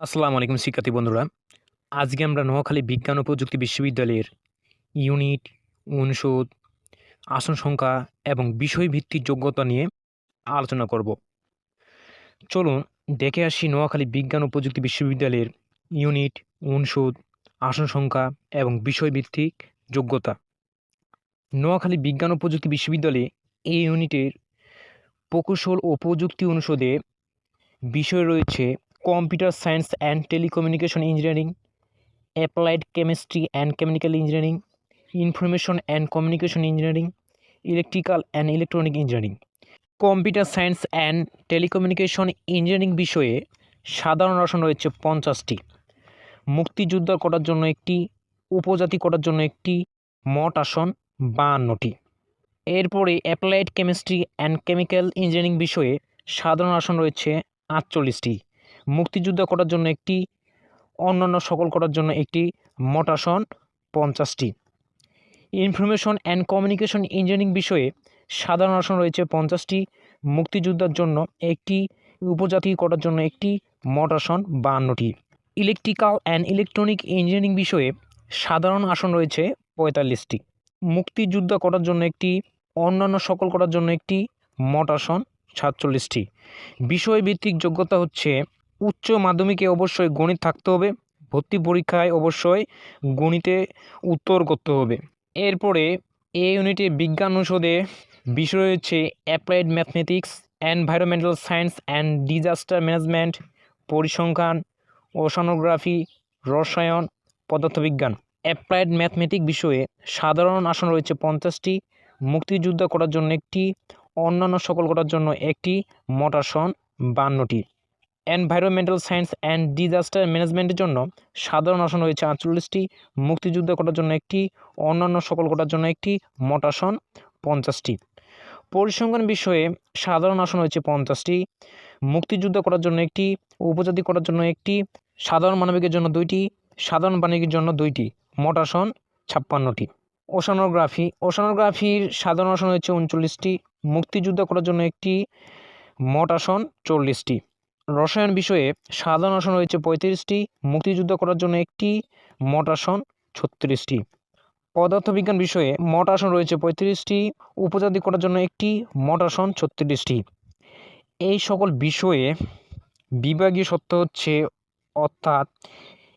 আসসালামু আলাইকুম শিক্ষার্থী বন্ধুরা। আজকে আমরা নোয়াখালী বিজ্ঞান ও প্রযুক্তি বিশ্ববিদ্যালয়ের ইউনিট, অনুষদ, আসন সংখ্যা এবং বিষয়ভিত্তিক যোগ্যতা নিয়ে আলোচনা করব। চলুন দেখে আসি নোয়াখালী বিজ্ঞান ও প্রযুক্তি বিশ্ববিদ্যালয়ের ইউনিট, অনুষদ, আসন সংখ্যা এবং বিষয়ভিত্তিক যোগ্যতা। নোয়াখালী বিজ্ঞান ও প্রযুক্তি বিশ্ববিদ্যালয়ে এই ইউনিটের প্রকৌশল ও প্রযুক্তি অনুষদে বিষয় রয়েছে computer science and telecommunication engineering, applied chemistry and chemical engineering, information and communication engineering, electrical and electronic engineering. Computer science and telecommunication engineering বিষয়ে সাধারণ আসন রয়েছে পঞ্চাশটি। মুক্তিযুদ্ধ করার জন্য একটি, উপজাতি করার জন্য একটি মঠ আসন বাহান্নটি। এরপরে applied chemistry and chemical engineering বিষয়ে সাধারণ আসন রয়েছে আটচল্লিশটি। মুক্তিযুদ্ধ করার জন্য একটি, অন্যান্য সকল করার জন্য একটি মোট আসন পঞ্চাশটি। ইনফরমেশন অ্যান্ড কমিউনিকেশন ইঞ্জিনিয়ারিং বিষয়ে সাধারণ আসন রয়েছে পঞ্চাশটি। মুক্তিযুদ্ধের জন্য একটি, উপজাতি করার জন্য একটি মোট আসন বাহান্নটি। ইলেকট্রিক্যাল অ্যান্ড ইলেকট্রনিক ইঞ্জিনিয়ারিং বিষয়ে সাধারণ আসন রয়েছে পঁয়তাল্লিশটি। মুক্তিযুদ্ধ করার জন্য একটি, অন্যান্য সকল করার জন্য একটি মোট আসন সাতচল্লিশটি। বিষয়ভিত্তিক যোগ্যতা হচ্ছে উচ্চ মাধ্যমিকে অবশ্যই গণিত থাকতে হবে, ভর্তি পরীক্ষায় অবশ্যই গণিতে উত্তর করতে হবে। এরপরে এ ইউনিটে বিজ্ঞান অনুষদে বিষয় রয়েছে applied mathematics environmental science and disaster management পরিসংখ্যান ওশানোগ্রাফি রসায়ন, পদার্থবিজ্ঞান। অ্যাপ্লাইড ম্যাথমেটিক বিষয়ে সাধারণ আসন রয়েছে পঞ্চাশটি, মুক্তিযুদ্ধ করার জন্য একটি, অন্যান্য সকল করার জন্য একটি, মোট আসন বান্নটি। এনভায়রনমেন্টাল সায়েন্স অ্যান্ড ডিজাস্টার ম্যানেজমেন্টের জন্য সাধারণ আসন রয়েছে আটচল্লিশটি, মুক্তিযুদ্ধ করার জন্য একটি, অন্যান্য সকল করার জন্য একটি, মোট আসন পঞ্চাশটি। পরিসংখ্যান বিষয়ে সাধারণ আসন রয়েছে পঞ্চাশটি, মুক্তিযুদ্ধ করার জন্য একটি, উপজাতি করার জন্য একটি, সাধারণ মানবিকের জন্য দুইটি, সাধারণ বাণিজ্যের জন্য দুইটি, মোট আসন ছাপ্পান্নটি। ওশানোগ্রাফি, ওশানোগ্রাফির সাধারণ আসন হচ্ছে উনচল্লিশটি, মুক্তিযুদ্ধ করার জন্য একটি, মোট আসন চল্লিশটি। রসায়ন বিষয়ে সাধারণ আসন রয়েছে পঁয়ত্রিশটি, মুক্তিযুদ্ধ করার জন্য একটি, মোট আসন ছত্রিশটি। পদার্থবিজ্ঞান বিষয়ে মোট আসন রয়েছে পঁয়ত্রিশটি, উপজাতি করার জন্য একটি, মোট আসন ছত্রিশটি। এই সকল বিষয়ে বিভাগীয় সত্য হচ্ছে, অর্থাৎ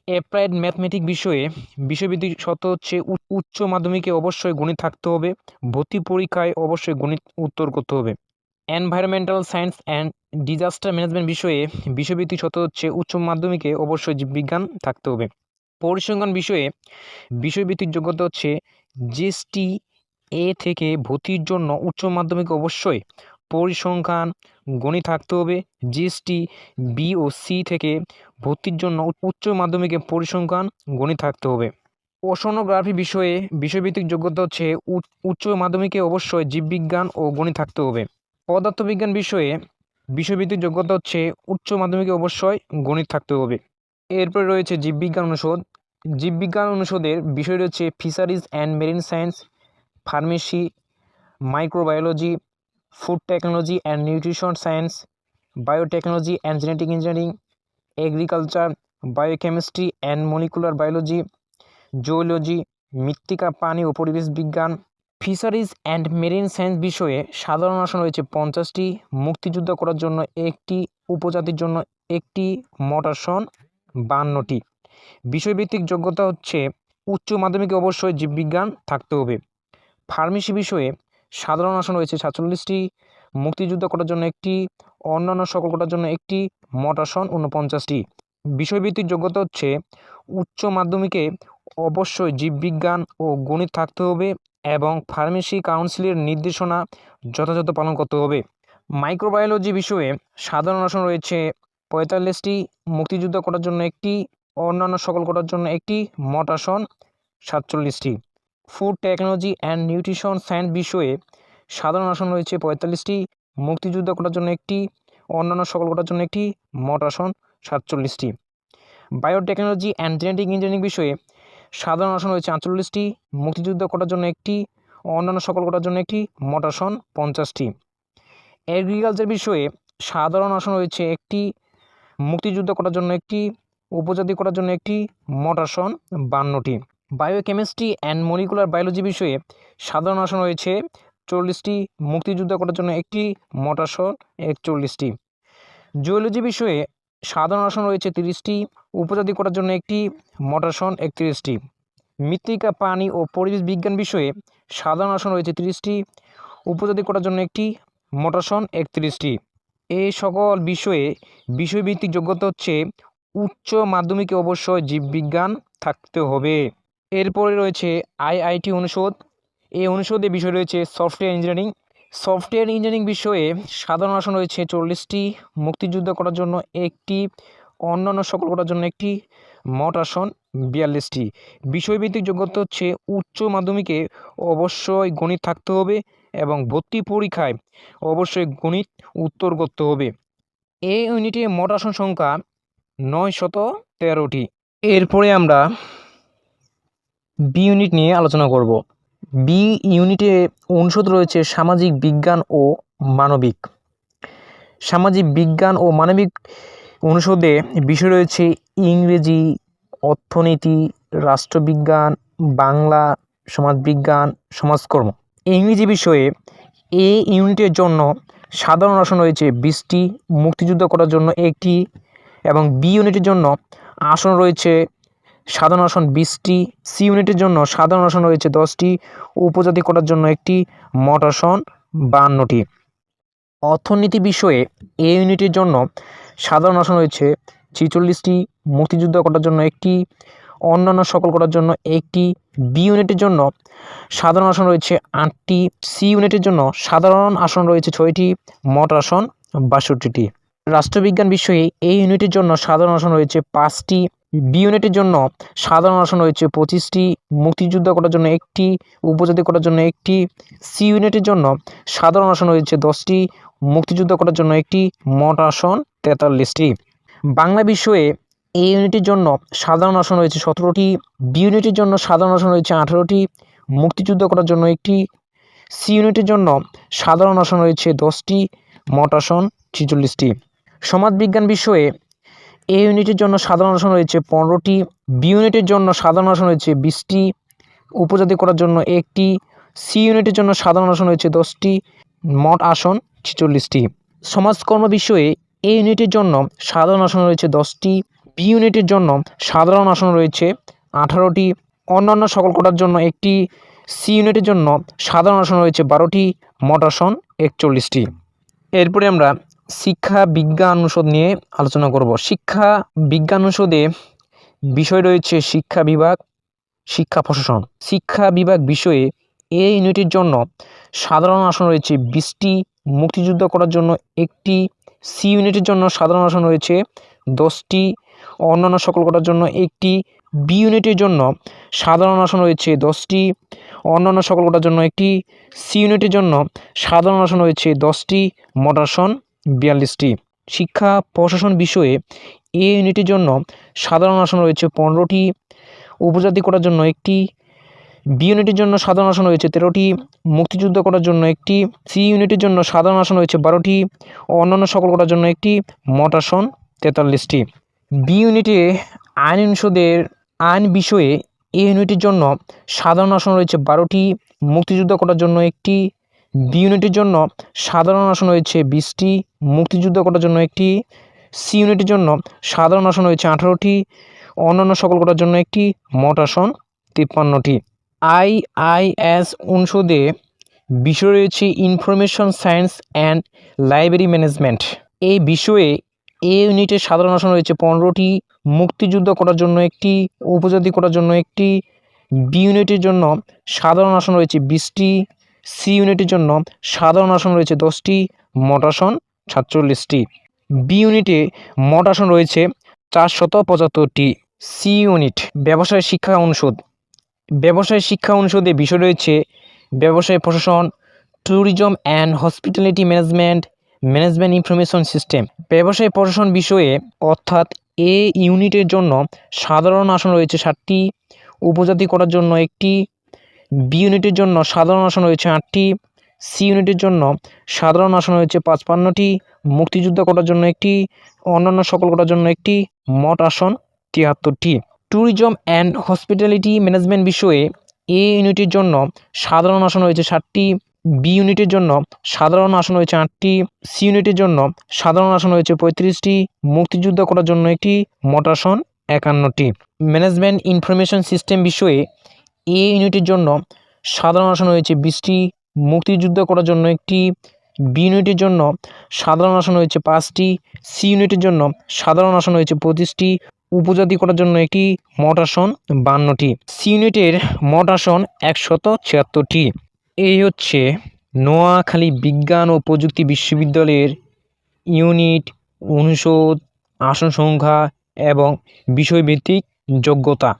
অ্যাপ্লাইড ম্যাথমেটিক বিষয়ে বিষয়ভিত্তিক সত্য হচ্ছে উচ্চ মাধ্যমিকে অবশ্যই গণিত থাকতে হবে, ভর্তি পরীক্ষায় অবশ্যই গণিত উত্তর করতে হবে। Environmental science and disaster management বিষয়ে বিষয়ভিত্তিক সত্য হচ্ছে উচ্চ মাধ্যমিকে অবশ্যই জীববিজ্ঞান থাকতে হবে। পরিসংখ্যান বিষয়ে বিষয়ভিত্তিক যোগ্যতা হচ্ছে জিএসটি এ থেকে ভর্তির জন্য উচ্চ মাধ্যমিকে অবশ্যই পরিসংখ্যান গণিত থাকতে হবে। জিএসটি বি ও সি থেকে ভর্তির জন্য উচ্চ মাধ্যমিকে পরিসংখ্যান গণিত থাকতে হবে। ওশনোগ্রাফি বিষয়ে বিষয়ভিত্তিক যোগ্যতা হচ্ছে উচ্চ মাধ্যমিকে অবশ্যই জীববিজ্ঞান ও গণিত থাকতে হবে। পদার্থবিজ্ঞান বিষয়ে বিষয়ভিত্তিক যোগ্যতা হচ্ছে উচ্চ মাধ্যমিকে অবশ্যই গণিত থাকতে হবে। এরপরে রয়েছে জীববিজ্ঞান অনুষদ। জীববিজ্ঞান অনুষদের বিষয় রয়েছে fisheries and marine science, pharmacy, microbiology, food technology and nutrition science, biotechnology and genetic engineering, agriculture, biochemistry and molecular biology, zoology, মৃত্তিকা, পানি ও পরিবেশ বিজ্ঞান ফিশারিজ অ্যান্ড মেরিন সায়েন্স বিষয়ে সাধারণ আসন রয়েছে পঞ্চাশটি। মুক্তিযুদ্ধ করার জন্য একটি, উপজাতির জন্য একটি, মোট আসন বান্নটি। বিষয়ভিত্তিক যোগ্যতা হচ্ছে উচ্চ মাধ্যমিকে অবশ্যই জীববিজ্ঞান থাকতে হবে। ফার্মেসি বিষয়ে সাধারণ আসন রয়েছে সাতচল্লিশটি। মুক্তিযুদ্ধ করার জন্য একটি, অন্যান্য সকল করার জন্য একটি, মোট আসন ঊনপঞ্চাশটি। বিষয়ভিত্তিক যোগ্যতা হচ্ছে উচ্চ মাধ্যমিকে অবশ্যই জীববিজ্ঞান ও গণিত থাকতে হবে। এবং ফার্মেসি কাউন্সিলের নির্দেশনা যথাযথ পালন করতে হবে। মাইক্রোবায়োলজি বিষয়ে সাধারণ আসন রয়েছে পঁয়তাল্লিশটি, মুক্তিযুদ্ধ করার জন্য একটি, অন্যান্য সকল করার জন্য একটি, মোট আসন সাতচল্লিশটি। Food technology and nutrition science বিষয়ে সাধারণ আসন রয়েছে পঁয়তাল্লিশটি, মুক্তিযুদ্ধ করার জন্য একটি, অন্যান্য সকল করার জন্য একটি, মোট আসন সাতচল্লিশটি। বায়োটেকনোলজি অ্যান্ড জেনেটিক ইঞ্জিনিয়ারিং বিষয়ে সাধারণ আসন রয়েছে আটচল্লিশটি, মুক্তিযুদ্ধ করার জন্য একটি অন্যান্য সকল করার জন্য একটি, মোট আসন পঞ্চাশটি। এগ্রিকালচার বিষয়ে সাধারণ আসন রয়েছে একটি, মুক্তিযুদ্ধ করার জন্য একটি, উপজাতি করার জন্য একটি, মোট আসন বান্নটি। বায়োকেমিস্ট্রি অ্যান্ড মলিকুলার বায়োলজি বিষয়ে সাধারণ আসন রয়েছে চল্লিশটি, মুক্তিযুদ্ধ করার জন্য একটি, মোট আসন একচল্লিশটি। জুওলজি বিষয়ে সাধারণ আসন রয়েছে তিরিশটি উপজাতি করার জন্য একটি মোট আসন একত্রিশটি। মৃত্তিকা, পানি ও পরিবেশ বিজ্ঞান বিষয়ে সাধারণ আসন রয়েছে তিরিশটি। উপজাতি করার জন্য একটি মোট আসন একত্রিশটি। এই সকল বিষয়ে বিষয়ভিত্তিক যোগ্যতা হচ্ছে উচ্চ মাধ্যমিকে অবশ্যই জীববিজ্ঞান থাকতে হবে। এরপরে রয়েছে আইআইটি অনুষদ। এই অনুষদে বিষয় রয়েছে সফটওয়্যার ইঞ্জিনিয়ারিং। সফটওয়্যার ইঞ্জিনিয়ারিং বিষয়ে সাধারণ আসন রয়েছে চল্লিশটি। মুক্তিযুদ্ধ করার জন্য একটি অন্যান্য সকল করার জন্য একটি মোট আসন বিয়াল্লিশটি। বিষয়ভিত্তিক যোগ্যতা হচ্ছে উচ্চ মাধ্যমিকে অবশ্যই গণিত থাকতে হবে এবং ভর্তি পরীক্ষায় অবশ্যই গণিত উত্তর করতে হবে। এই ইউনিটে মোট আসন সংখ্যা নয় শত তেরোটি। এরপরে আমরা বি ইউনিট নিয়ে আলোচনা করব। বি ইউনিটে অনুষদ রয়েছে সামাজিক বিজ্ঞান ও মানবিক। সামাজিক বিজ্ঞান ও মানবিক অনুষদে বিষয় রয়েছে ইংরেজি, অর্থনীতি, রাষ্ট্রবিজ্ঞান, বাংলা, সমাজবিজ্ঞান, সমাজকর্ম। ইংরেজি বিষয়ে এ ইউনিটের জন্য সাধারণ আসন রয়েছে বিশটি, মুক্তিযুদ্ধ করার জন্য একটি এবং বি ইউনিটের জন্য আসন রয়েছে সাধারণ আসন বিশটি, সি ইউনিটের জন্য সাধারণ আসন রয়েছে দশটি, উপজাতি করার জন্য একটি, মোট আসন বাহান্নটি অর্থনীতি বিষয়ে এ ইউনিটের জন্য সাধারণ আসন রয়েছে। ছিচল্লিশটি মুক্তিযুদ্ধ করার জন্য একটি, অন্যান্য সকল করার জন্য একটি বি ইউনিটের জন্য সাধারণ আসন রয়েছে আটটি। সি ইউনিটের জন্য সাধারণ আসন রয়েছে ছয়টি, মোট আসন বাষট্টিটি। রাষ্ট্রবিজ্ঞান বিষয়ে এই ইউনিটের জন্য সাধারণ আসন রয়েছে পাঁচটি। বি ইউনিটের জন্য সাধারণ আসন রয়েছে পঁচিশটি। মুক্তিযুদ্ধ করার জন্য একটি, উপজাতি করার জন্য একটি। সি ইউনিটের জন্য সাধারণ আসন রয়েছে দশটি। মুক্তিযুদ্ধ করার জন্য একটি মোট আসন তেতাল্লিশটি। বাংলা বিষয়ে এ ইউনিটের জন্য সাধারণ আসন রয়েছে সতেরোটি, বি ইউনিটের জন্য সাধারণ আসন রয়েছে আঠেরোটি, মুক্তিযুদ্ধ করার জন্য একটি, সি ইউনিটের জন্য সাধারণ আসন রয়েছে দশটি মোট আসন ছিচল্লিশটি। সমাজবিজ্ঞান বিষয়ে এ ইউনিটের জন্য সাধারণ আসন রয়েছে পনেরোটি, বি ইউনিটের জন্য সাধারণ আসন রয়েছে বিশটি, উপজাতি করার জন্য একটি, সি ইউনিটের জন্য সাধারণ আসন রয়েছে দশটি মোট আসন ছিচল্লিশটি। সমাজকর্ম বিষয়ে এ ইউনিটের জন্য সাধারণ আসন রয়েছে দশটি, বি ইউনিটের জন্য সাধারণ আসন রয়েছে আঠারোটি। অন্যান্য সকল কোটার জন্য একটি, সি ইউনিটের জন্য সাধারণ আসন রয়েছে বারোটি, মোট আসন একচল্লিশটি। এরপরে আমরা শিক্ষা বিজ্ঞান অনুষদ নিয়ে আলোচনা করব। শিক্ষা বিজ্ঞান অনুষদে বিষয় রয়েছে শিক্ষা বিভাগ, শিক্ষা প্রশাসন। শিক্ষা বিভাগ বিষয়ে এ ইউনিটের জন্য সাধারণ আসন রয়েছে বিশটি মুক্তিযুদ্ধ করার জন্য একটি সি ইউনিটের জন্য সাধারণ আসন রয়েছে, দশটি অন্যান্য সকল করার জন্য একটি বি ইউনিটের জন্য সাধারণ আসন রয়েছে, দশটি অন্যান্য সকল করার জন্য একটি সি ইউনিটের জন্য সাধারণ আসন রয়েছে, দশটি মোট আসন বিয়াল্লিশটি। শিক্ষা প্রশাসন বিষয়ে এ ইউনিটের জন্য সাধারণ আসন রয়েছে পনেরোটি, উপজাতি করার জন্য একটি বি ইউনিটের জন্য সাধারণ আসন রয়েছে তেরোটি, মুক্তিযুদ্ধ করার জন্য একটি, সি ইউনিটের জন্য সাধারণ আসন রয়েছে বারোটি অন্যান্য সকল করার জন্য একটি মোট আসন তেতাল্লিশটি। বি ইউনিটে আইন অনুষদের আইন বিষয়ে এ ইউনিটের জন্য সাধারণ আসন রয়েছে বারোটি, মুক্তিযুদ্ধ করার জন্য একটি, বি ইউনিটের জন্য সাধারণ আসন রয়েছে বিশটি, মুক্তিযুদ্ধ করার জন্য একটি, সি ইউনিটের জন্য সাধারণ আসন রয়েছে আঠারোটি অন্যান্য সকল করার জন্য একটি মোট আসন তিপ্পান্নটি। আই আই এস অনুষদে বিষয় রয়েছে information science and library management এই বিষয়ে এ ইউনিটের সাধারণ আসন রয়েছে পনেরোটি। মুক্তিযুদ্ধ করার জন্য একটি, উপজাতি করার জন্য একটি। বি ইউনিটের জন্য সাধারণ আসন রয়েছে বিশটি। সি ইউনিটের জন্য সাধারণ আসন রয়েছে দশটি। মোট আসন সাতচল্লিশটি। বি ইউনিটে মোট আসন রয়েছে চারশত পঁচাত্তরটি। সি ইউনিট ব্যবসায় শিক্ষা অনুষদ। ব্যবসায় শিক্ষা অনুষদে বিষয় রয়েছে, ব্যবসায় প্রশাসন tourism and hospitality management management information system ব্যবসায় প্রশাসন বিষয়ে, অর্থাৎ এ ইউনিটের জন্য সাধারণ আসন রয়েছে ষাটটি উপজাতি করার জন্য একটি, বি ইউনিটের জন্য সাধারণ আসন রয়েছে আটটি, সি ইউনিটের জন্য সাধারণ আসন রয়েছে পাঁচপান্নটি, মুক্তিযুদ্ধ করার জন্য একটি, অন্যান্য সকল করার জন্য একটি, মোট আসন তিয়াত্তরটি। ট্যুরিজম অ্যান্ড হসপিটালিটি ম্যানেজমেন্ট বিষয়ে এ ইউনিটের জন্য সাধারণ আসন রয়েছে ষাটটি বি ইউনিটের জন্য সাধারণ আসন রয়েছে আটটি, সি ইউনিটের জন্য সাধারণ আসন রয়েছে পঁয়ত্রিশটি, মুক্তিযুদ্ধ করার জন্য একটি, মোট আসন একান্নটি। ম্যানেজমেন্ট ইনফরমেশন সিস্টেম বিষয়ে এ ইউনিটের জন্য সাধারণ আসন রয়েছে বিশটি, মুক্তিযুদ্ধ করার জন্য একটি, বি ইউনিটের জন্য সাধারণ আসন রয়েছে পাঁচটি, সি ইউনিটের জন্য সাধারণ আসন রয়েছে পঁচিশটি উপজাতি করার জন্য একটি মোট আসন বান্নটি। সি ইউনিটের আসন একশত ছিয়াত্তরটি। এই হচ্ছে নোয়াখালী বিজ্ঞান ও প্রযুক্তি বিশ্ববিদ্যালয়ের ইউনিট, অনুষদ, আসন সংখ্যা এবং বিষয়ভিত্তিক যোগ্যতা।